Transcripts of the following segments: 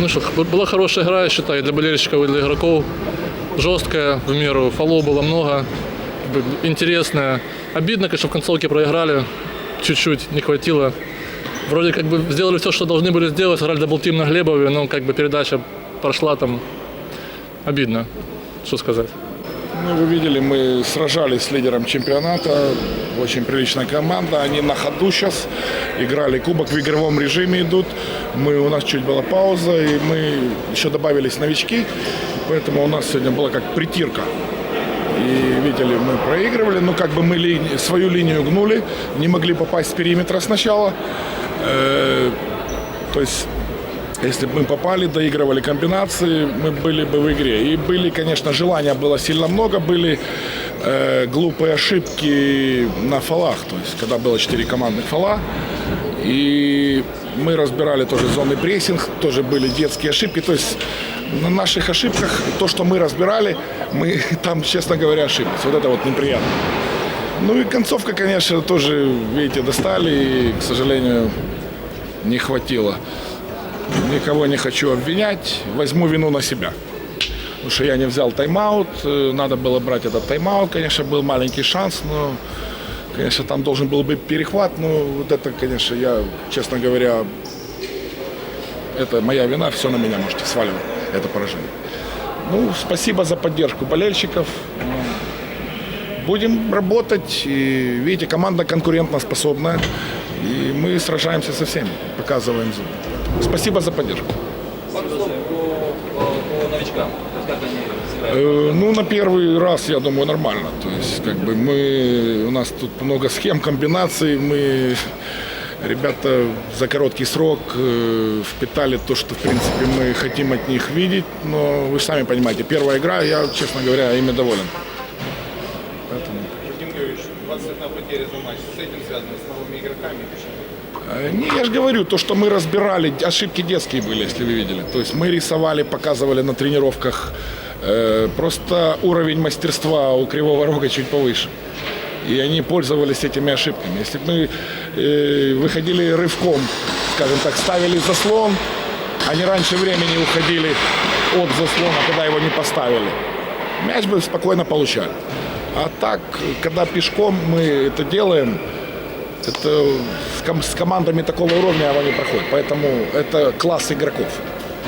Ну что, была хорошая игра, я считаю, для болельщиков, и для игроков. Жесткая, в меру, фолов было много, интересная. Обидно, конечно, в концовке проиграли, чуть-чуть не хватило. Вроде как бы сделали все, что должны были сделать, сыграли даблтим на Глебове, но как бы передача прошла там. Обидно, что сказать. Ну, вы видели, мы сражались с лидером чемпионата. Очень приличная команда. Они на ходу сейчас играли кубок в игровом режиме идут. Мы, у нас чуть была пауза, и мы еще добавились новички. Поэтому у нас сегодня была как притирка. И видели, мы проигрывали, но как бы мы лини- свою линию гнули, не могли попасть с периметра сначала. Э, то есть если бы мы попали, доигрывали комбинации, мы были бы в игре. И были, конечно, желания было сильно много, были э, глупые ошибки на фолах. То есть, когда было 4 командных фола, и мы разбирали тоже зоны прессинг, тоже были детские ошибки. То есть на наших ошибках, то, что мы разбирали, мы там, честно говоря, ошиблись. Вот это вот неприятно. Ну и концовка, конечно, тоже, видите, достали, и, к сожалению, не хватило. Никого не хочу обвинять, возьму вину на себя. Потому что я не взял тайм-аут, э, надо было брать этот тайм-аут, конечно, был маленький шанс, но, конечно, там должен был быть перехват, но вот это, конечно, я, честно говоря, это моя вина, все на меня можете сваливать, это поражение. Ну, спасибо за поддержку болельщиков. Будем работать. И, видите, команда конкурентно способная. И мы сражаемся со всеми, показываем зубы. Спасибо за поддержку. Э, Ну, на первый раз, я думаю, нормально. То есть, как бы мы, у нас тут много схем, комбинаций. Мы, ребята, за короткий срок э, впитали то, что, в принципе, мы хотим от них видеть. Но вы же сами понимаете, первая игра, я, честно говоря, ими доволен. Вадим Георгиевич, 21 потеря за матч. С этим связано с новыми игроками? Э, Не, я же говорю, то, что мы разбирали, ошибки детские были, если вы видели. То есть мы рисовали, показывали на тренировках. Э, Просто уровень мастерства у Кривого Рога чуть повыше. И они пользовались этими ошибками. Если бы мы э, выходили рывком, скажем так, ставили заслон, они раньше времени уходили от заслона, когда его не поставили, мяч бы спокойно получали. А так, когда пешком мы это делаем, это с, ком- с командами такого уровня оно не проходит. Поэтому это класс игроков.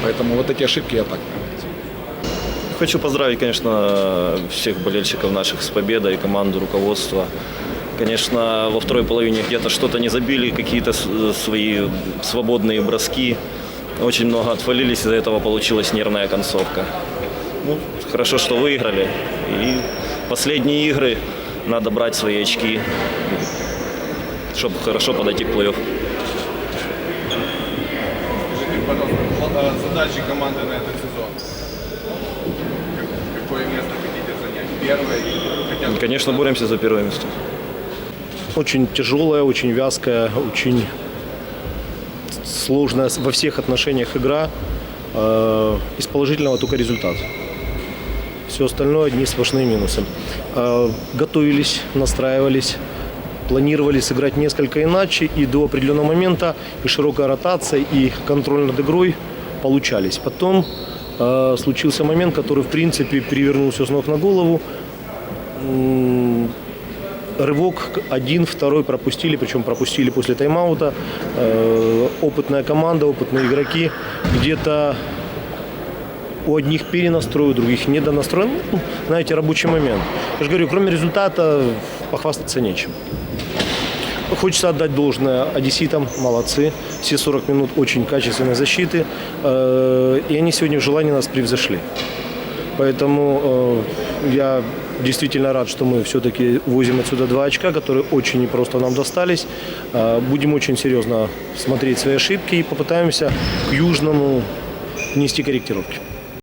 Поэтому вот эти ошибки я так. Хочу поздравить, конечно, всех болельщиков наших с победой, команду, руководство. Конечно, во второй половине где-то что-то не забили, какие-то с- свои свободные броски. Очень много отвалились, из-за этого получилась нервная концовка. Ну, хорошо, что выиграли. И последние игры надо брать свои очки, чтобы хорошо подойти к плей-офф. Скажите, пожалуйста, пла- э, задачи команды на этот сезон. Как- Какое место хотите занять? Первое или хотя бы... Конечно, боремся за первое место. Очень тяжелая, очень вязкая, очень сложная во всех отношениях игра. Э, Из положительного только результат. Все остальное одни сплошные минусы. Э, Готовились, настраивались, планировали сыграть несколько иначе, и до определенного момента и широкая ротация, и контроль над игрой получались. Потом э, случился момент, который в принципе перевернул все с ног на голову. Рывок один, второй пропустили, причем пропустили после тайм-аута. Э, Опытная команда, опытные игроки. Где-то у одних перенастрой, у других недонастрой. Ну, знаете, рабочий момент. Я же говорю, кроме результата похвастаться нечем. Хочется отдать должное одесситам, молодцы. Все 40 минут очень качественной защиты. Э, И они сегодня в желании нас превзошли. Поэтому э, я действительно рад, что мы все-таки возим отсюда два очка, которые очень непросто нам достались. Э, Будем очень серьезно смотреть свои ошибки и попытаемся к Южному внести корректировки.